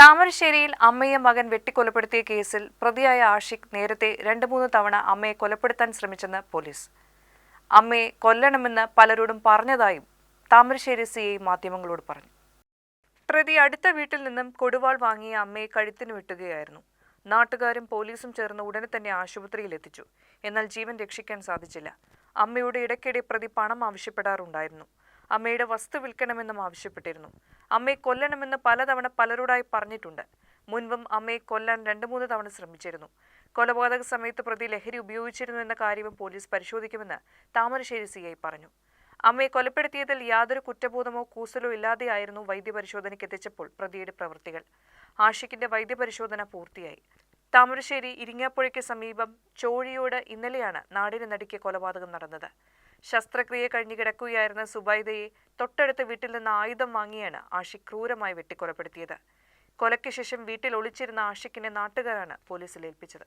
താമരശ്ശേരിയിൽ അമ്മയെ മകൻ വെട്ടിക്കൊലപ്പെടുത്തിയ കേസിൽ പ്രതിയായ ആഷിഖ് നേരത്തെ രണ്ട് മൂന്ന് തവണ അമ്മയെ കൊലപ്പെടുത്താൻ ശ്രമിച്ചെന്ന് പോലീസ്. അമ്മയെ കൊല്ലണമെന്ന് പലരോടും പറഞ്ഞതായും താമരശ്ശേരി സി ഐ മാധ്യമങ്ങളോട് പറഞ്ഞു. പ്രതി അടുത്ത വീട്ടിൽ നിന്നും കൊടുവാൾ വാങ്ങിയ അമ്മയെ കഴുത്തിന് വെട്ടുകയായിരുന്നു. നാട്ടുകാരും പോലീസും ചേർന്ന് ഉടനെ തന്നെ ആശുപത്രിയിൽ എത്തിച്ചു. എന്നാൽ ജീവൻ രക്ഷിക്കാൻ സാധിച്ചില്ല. അമ്മയുടെ ഇടയ്ക്കിടെ പ്രതി പണം ആവശ്യപ്പെടാറുണ്ടായിരുന്നു. അമ്മയുടെ വസ്തു വിൽക്കണമെന്നും ആവശ്യപ്പെട്ടിരുന്നു. അമ്മയെ കൊല്ലണമെന്ന് പലതവണ പലരോടായി പറഞ്ഞിട്ടുണ്ട്. മുൻപും അമ്മയെ കൊല്ലാൻ രണ്ടു മൂന്ന് തവണ ശ്രമിച്ചിരുന്നു. കൊലപാതക സമയത്ത് പ്രതി ലഹരി ഉപയോഗിച്ചിരുന്നു എന്ന കാര്യവും പോലീസ് പരിശോധിക്കുമെന്ന് താമരശ്ശേരി സി പറഞ്ഞു. അമ്മയെ കൊലപ്പെടുത്തിയതിൽ യാതൊരു കുറ്റബോധമോ കൂസലോ ഇല്ലാതെയായിരുന്നു വൈദ്യപരിശോധനയ്ക്ക് എത്തിച്ചപ്പോൾ പ്രതിയുടെ പ്രവൃത്തികൾ. ആഷിക്കിന്റെ വൈദ്യപരിശോധന പൂർത്തിയായി. താമരശ്ശേരി ഇരിങ്ങാപ്പുഴയ്ക്ക് സമീപം ചോഴിയോട് ഇന്നലെയാണ് നാടിന് നടുക്കിയ കൊലപാതകം നടന്നത്. ശസ്ത്രക്രിയ കഴിഞ്ഞ് കിടക്കുകയായിരുന്ന സുബൈദയെ തൊട്ടടുത്ത വീട്ടിൽ നിന്ന് ആയുധം വാങ്ങിയാണ് ആഷിഖ് ക്രൂരമായി വെട്ടിക്കൊലപ്പെടുത്തിയത് കൊലയ്ക്ക് ശേഷം വീട്ടിൽ ഒളിച്ചിരുന്ന ആഷിഖിനെ നാട്ടുകാരാണ് പോലീസിൽ ഏൽപ്പിച്ചത്.